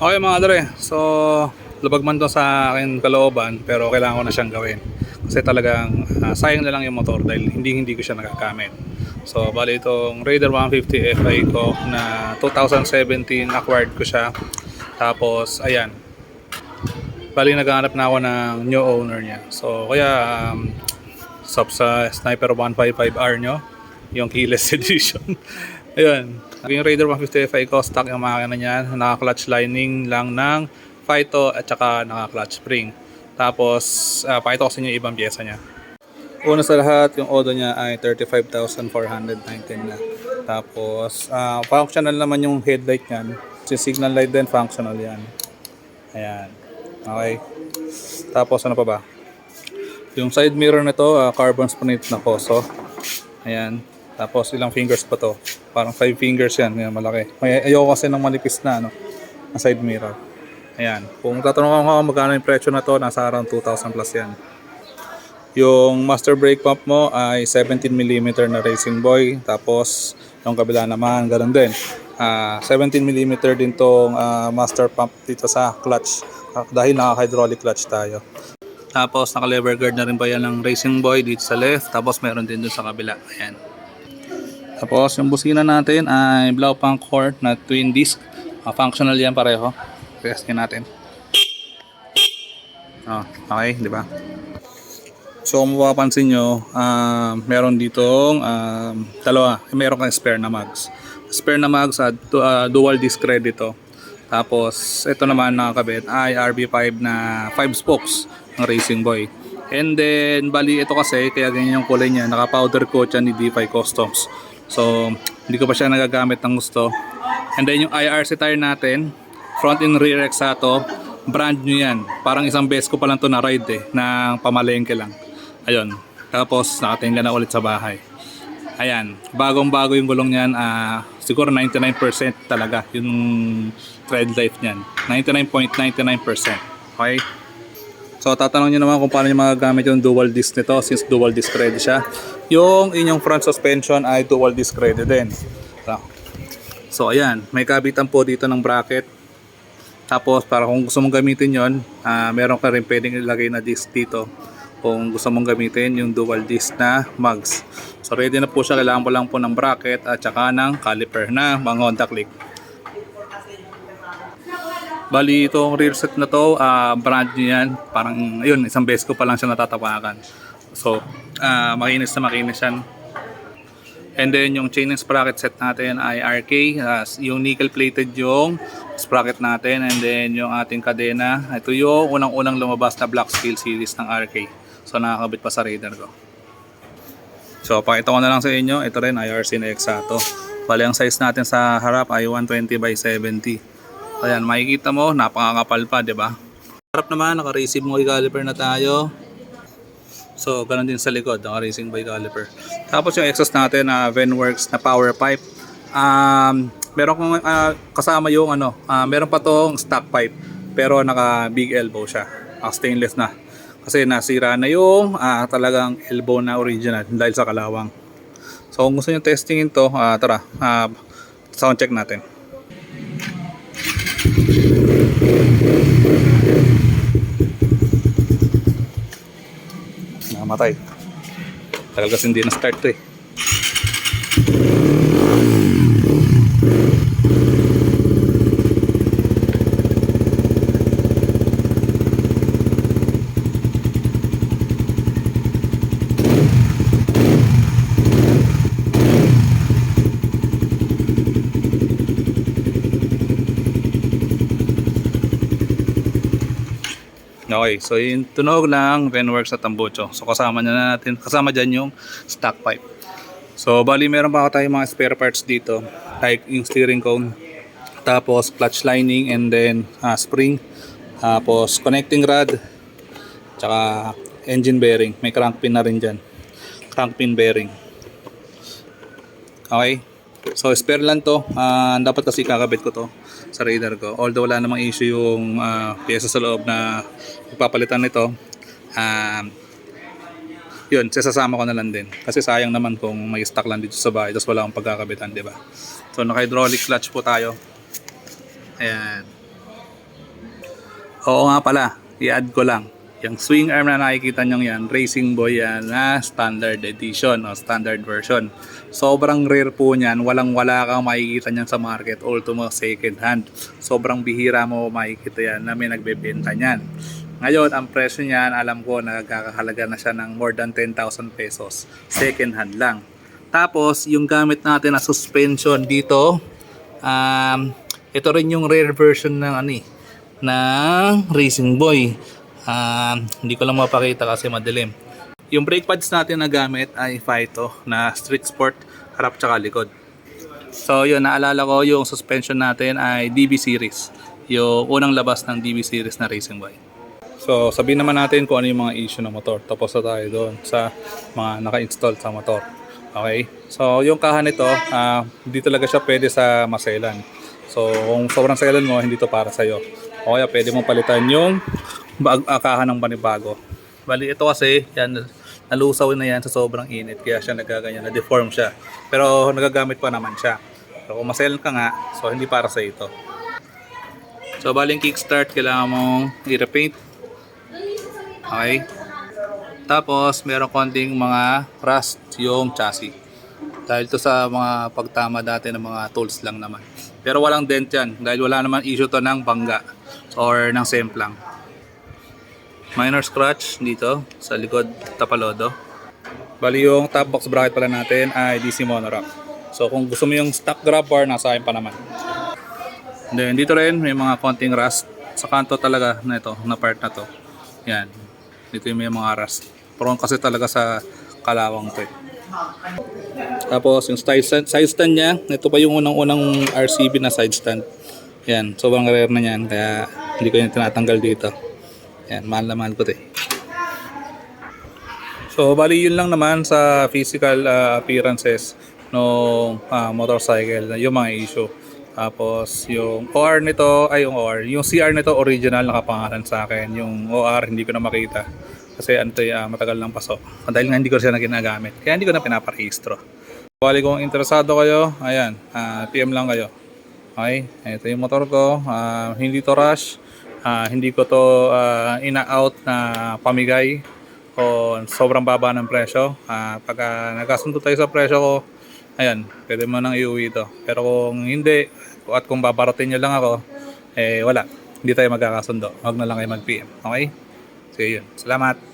Okay mga dre, so lubag man to sa akin kalooban pero kailangan ko na siyang gawin. Kasi talagang ah, sayang na lang yung motor dahil hindi hindi ko siya nagagamit. So bali itong Raider 150 Fi ko na 2017 acquired ko siya. Tapos ayan, bali naghahanap na ako ng new owner niya. So kaya um, sub sa Sniper 155R nyo, yung keyless edition. Ayun. Yung Raider 150 Fi ko, stock yung makina niya. Naka-clutch lining lang ng Phyto at saka naka-clutch spring. Tapos, uh, sa inyo yung ibang pyesa niya. Una sa lahat, yung odo niya ay 35,419 na. Tapos, ah, functional naman yung headlight niyan. Si signal light din, functional yan. Ayan. Okay. Tapos, ano pa ba? Yung side mirror nito, ah, carbon split na koso. Ayan. Tapos ilang fingers pa to? Parang 5 fingers yan. Ayan, malaki. May, ayoko kasi ng manipis na, ano, na side mirror. Ayan. Kung tatanungin ko magkano yung presyo na to, nasa around 2,000 plus yan. Yung master brake pump mo ay 17mm na Racing Boy. Tapos yung kabila naman, ganun din. Ah, 17mm din tong ah, master pump dito sa clutch. Ah, dahil naka-hydraulic clutch tayo. Tapos naka-lever guard na rin pa yan ng Racing Boy dito sa left. Tapos meron din dun sa kabila. Ayan. Tapos yung busina natin ay Blaupang Core na twin disc. Ah, functional yan pareho. Testin natin. Oh, okay, di ba? So kung mapapansin nyo, ah, meron ditong um, dalawa, meron kang spare na mags. Spare na mags at ah, dual disc red ito. Tapos ito naman nakakabit ay RB5 na 5 spokes ng Racing Boy. And then bali ito kasi kaya ganyan yung kulay niya, naka powder coat siya ni D5 Customs. So hindi ko pa siya nagagamit ng gusto. And then yung IRC tire natin, front and rear exato, brand new yan. Parang isang beses ko pa lang to na ride eh, na pamalengke lang. Ayun. Tapos nakatingga na ulit sa bahay. Ayan, bagong-bago yung gulong niyan, ah siguro 99% talaga yung tread life niyan. 99.99%. Okay? So tatanong niyo naman kung paano niyo magagamit yung dual disc nito since dual disc ready siya. Yung inyong front suspension ay dual disc ready din. So, so ayan, may kabitan po dito ng bracket. Tapos para kung gusto mong gamitin yon, ah meron ka rin pwedeng ilagay na disc dito. Kung gusto mong gamitin yung dual disc na mugs. So ready na po siya, kailangan po lang po ng bracket at saka ng caliper na mga Honda Click. Bali itong rear set na to, ah, brand new yan. Parang ayun, isang beses ko pa lang siya natatapakan. So, ah, makinis na makinis yan. And then yung chain and sprocket set natin ay RK. ah, yung nickel plated yung sprocket natin. And then yung ating kadena. Ito yung unang-unang lumabas na black scale series ng RK. So nakakabit pa sa radar ko. So pakita ko na lang sa inyo. Ito rin IRC na Exacto. Bali ang size natin sa harap ay 120 by 70. Ayan, makikita mo, napakakapal pa, di ba? Harap naman, naka-receive mo caliper na tayo. So, ganun din sa likod, naka-racing by caliper. Tapos yung exhaust natin na Venworks na power pipe. Um, meron kong ah, kasama yung ano, ah, meron pa tong stock pipe pero naka big elbow siya. Ah, stainless na. Kasi nasira na yung ah, talagang elbow na original dahil sa kalawang. So kung gusto niyo testingin to, ah, tara, ah, sound check natin. Namatay. Tagal kasi hindi na start to eh. Okay, so yung tunog ng Venworks at Tambucho. So kasama na natin, kasama dyan yung stock pipe. So bali meron pa tayong mga spare parts dito. Like yung steering cone, tapos clutch lining and then ah, spring, tapos connecting rod, tsaka engine bearing. May crank pin na rin dyan. Crank pin bearing. Okay. So spare lang to. Ah, dapat kasi kakabit ko to sa radar ko. Although wala namang issue yung ah, pyesa sa loob na ipapalitan nito. Um, yun, sasama ko na lang din. Kasi sayang naman kung may stock lang dito sa bahay tapos wala akong pagkakabitan, di ba? So naka-hydraulic clutch po tayo. Ayan. Oo nga pala, i-add ko lang. Yung swing arm na nakikita nyo yan, Racing Boy yan na standard edition o standard version. Sobrang rare po niyan, walang wala kang makikita niyan sa market, ultimo second hand. Sobrang bihira mo makikita yan na may nagbebenta niyan. Ngayon, ang presyo niyan, alam ko, nagkakahalaga na siya ng more than 10,000 pesos. Second hand lang. Tapos, yung gamit natin na suspension dito, um, ito rin yung rare version ng ano eh, ng Racing Boy. Um, hindi ko lang mapakita kasi madilim. Yung brake pads natin na gamit ay Phyto na Street Sport harap tsaka likod. So yun, naalala ko yung suspension natin ay DB Series. Yung unang labas ng DB Series na Racing Boy. So sabihin naman natin kung ano yung mga issue ng motor. Tapos na tayo doon sa mga naka-install sa motor. Okay? So yung kahan nito, ah, hindi talaga siya pwede sa maselan. So kung sobrang selan mo, hindi to para sa'yo. O kaya pwede mong palitan yung akahan ng panibago. Bali ito kasi, yan, nalusaw na yan sa sobrang init. Kaya siya nagaganyan, na-deform siya. Pero nagagamit pa naman siya. So kung maselan ka nga, so hindi para sa ito. So bali yung kickstart, kailangan mong i-repaint. Okay? Tapos, meron konting mga rust yung chassis. Dahil to sa mga pagtama dati ng mga tools lang naman. Pero walang dent yan. Dahil wala naman issue to ng bangga or ng semplang. Minor scratch dito sa likod tapalodo. Bali yung top box bracket pala natin ay DC monorack. So kung gusto mo yung stock grab bar, nasa akin pa naman. Then dito rin may mga konting rust sa kanto talaga na ito, na part na to. Yan. Dito yung may mga rust. Prone kasi talaga sa kalawang to eh. Tapos yung side stand, side stand niya, ito pa yung unang-unang RCB na side stand. Yan, sobrang rare na yan kaya hindi ko yung tinatanggal dito. Yan, mahal na mahal ko to eh. So, bali yun lang naman sa physical uh, appearances ng motorcycle, yung mga issue. Tapos, yung OR nito, ay yung OR, yung CR nito original nakapangalan sa akin. Yung OR hindi ko na makita. Kasi ano to, uh, matagal lang paso. Dahil nga hindi ko siya na ginagamit. Kaya hindi ko na pinaparehistro. Bali kung interesado kayo, ayan, ah, PM lang kayo. Okay, ito yung motor ko. Ah, hindi to rush. Ah, hindi ko to ah, ina-out na pamigay o sobrang baba ng presyo. Ah, pagka nagkasundo tayo sa presyo ko, ayan, pwede mo nang iuwi ito. Pero kung hindi, at kung babaratin nyo lang ako, eh wala. Hindi tayo magkakasundo. Huwag na lang kayo mag-PM. Okay? So yun. Salamat.